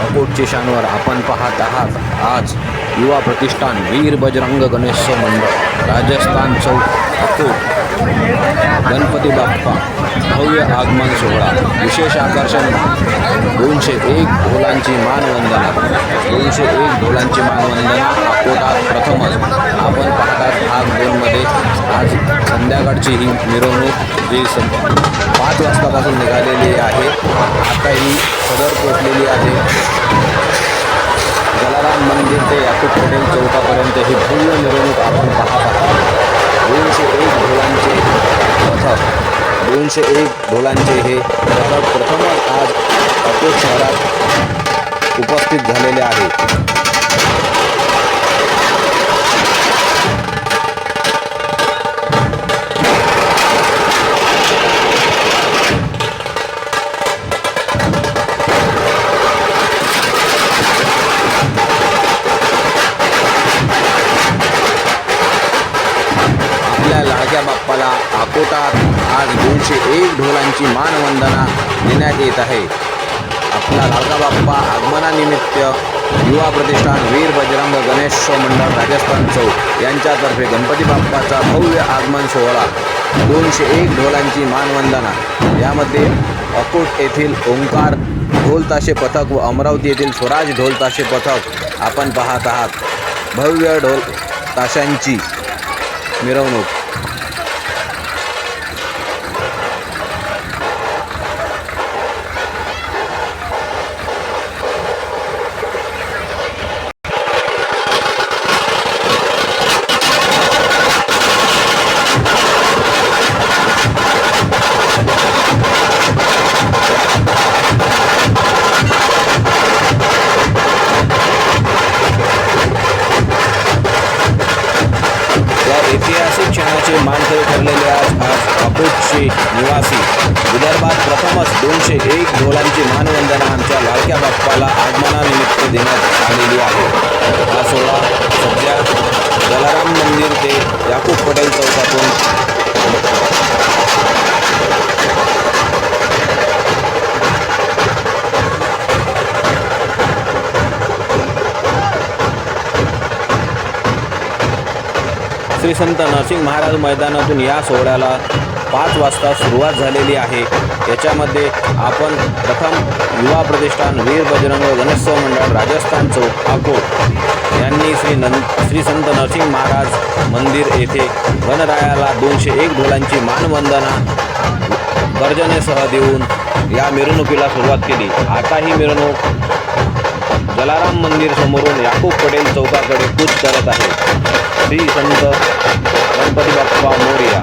अकोटचे शानवर आपण पाहत आहात. आज युवा प्रतिष्ठान वीर बजरंग गणेश मंडळ राजस्थान चौक अकोट. गणपती बाप्पा भव्य आगमन सोहळा विशेष आकर्षण. दोनशे एक ढोलांची मानवंदना. दोनशे एक ढोलांची मानवंदना अकोटात प्रथमच. आपण पाहतात भाग दोनमध्ये. आज संध्याकाळची ही मिरवणूक. जी सं पाच वाजतापासून निघालेली आहे. आता ही सदर पोचलेली आहे. जलाराम मंदिर ते याकूब पटेल चौकापर्यंत ही भव्य मिरवणूक आपण पाहत आहात. दोनशे एक ढोलांचे पथक दोनशे एक ढोलांचे हे पथक प्रथमच आज अकोट शहरात उपस्थित झालेले आहे बाप्पाला आज दोनशे एक ढोलांची मानवंदना देण्यात येत आहे. आपला लाडका बाप्पा आगमनानिमित्त युवा प्रतिष्ठान वीर बजरंग गणेश मंडळ राजस्थान चौक यांच्यातर्फे गणपती बाप्पाचा भव्य आगमन सोहळा दोनशे एक ढोलांची मानवंदना. यामध्ये अकोट येथील ओंकार ढोलताशे पथक व अमरावती येथील स्वराज ढोलताशे पथक आपण पाहत आहात. भव्य ढोल ताशांची मिरवणूक. आज निवासी. विदर्भात प्रथमच दोनशे एक ढोलांची मानवंदना आमच्या लाडक्या बाप्पाला आगमनानिमित्त देण्यात आलेली आहे. हा सोहळा सध्या जलाराम मंदिर ते याकूब पटेल चौकातून श्री संत नरसिंह महाराज मैदानातून या सोहळ्याला पाच वाजता सुरुवात झालेली आहे. याच्यामध्ये आपण प्रथम युवा प्रतिष्ठान वीर बजरंग गणेशोत्सव मंडळ राजस्थान चौक अकोट यांनी श्री नं श्री संत नरसिंह महाराज मंदिर येथे वनरायाला दोनशे एक ढोलांची मानवंदना गर्जनेसह देऊन या मिरवणुकीला सुरुवात केली. आता ही मिरवणूक जलाराम मंदिर समोरून याकूब पटेल चौकाकडे कूच करत आहे श्री संत गणपती बाप्पा मोरया.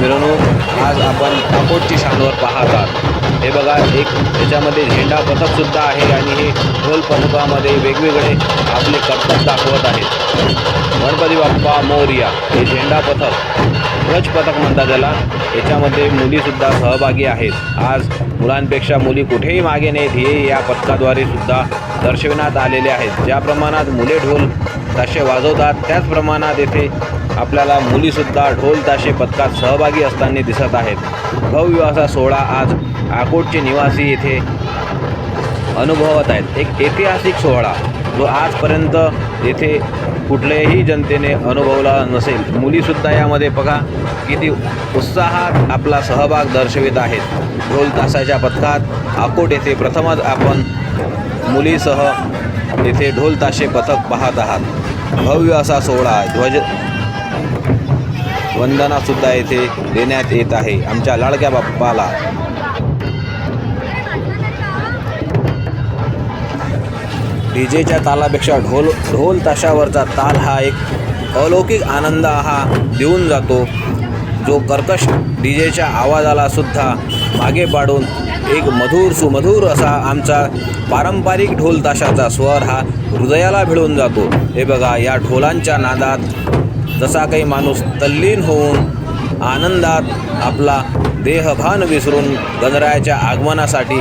मिरवणूक आज आपण अकोटची शानवर पाहतात. हे बघा एक त्याच्यामध्ये झेंडा पथकसुद्धा आहे आणि हे ढोल पथकामध्ये वेगवेगळे आपले कर्तव्य दाखवत आहेत. गणपती बाप्पा मौर्या हे झेंडा पथक. ध्वज पथक म्हणतात त्याला. याच्यामध्ये मुलीसुद्धा सहभागी आहेत. आज मुलांपेक्षा मुली कुठेही मागे नाहीत. हे या पथकाद्वारे सुद्धा दर्शविण्यात आलेले आहेत. ज्या प्रमाणात मुले ढोल ताशे वाजवतात त्याच प्रमाणात येथे आपल्याला मुलीसुद्धा ढोल ताशे पथकात सहभागी असताना दिसत आहेत. भव्य सोहळा आज आकोटचे निवासी येथे अनुभवत आहेत. एक ऐतिहासिक सोहळा. जो आजपर्यंत येथे कुठल्याही जनतेने अनुभवला नसेल. मुलीसुद्धा यामध्ये बघा किती उत्साहात आपला सहभाग दर्शवित आहेत. ढोल तासाच्या पथकात आकोट येथे प्रथमच आपण मुलीसह येथे ढोल ताशे पथक पाहत आहात. भव्य असा सोहळा ध्वज वंदनासुद्धा येथे देण्यात येत आहे. आमच्या लाडक्या बाप्पाला डीजेच्या तालापेक्षा ढोल ढोल ताशावरचा ताल हा एक अलौकिक आनंद हा देऊन जातो. जो कर्कश डीजेच्या आवाजाला सुद्धा मागे पाडून एक मधुर सुमधुर असा आमचा पारंपरिक ढोल ताशाचा स्वर हा हृदयाला भिडून जातो. हे बघा या ढोलांच्या नादात जसा काही माणूस तल्लीन होऊन आनंदात आपला देहभान विसरून गणरायाच्या आगमनासाठी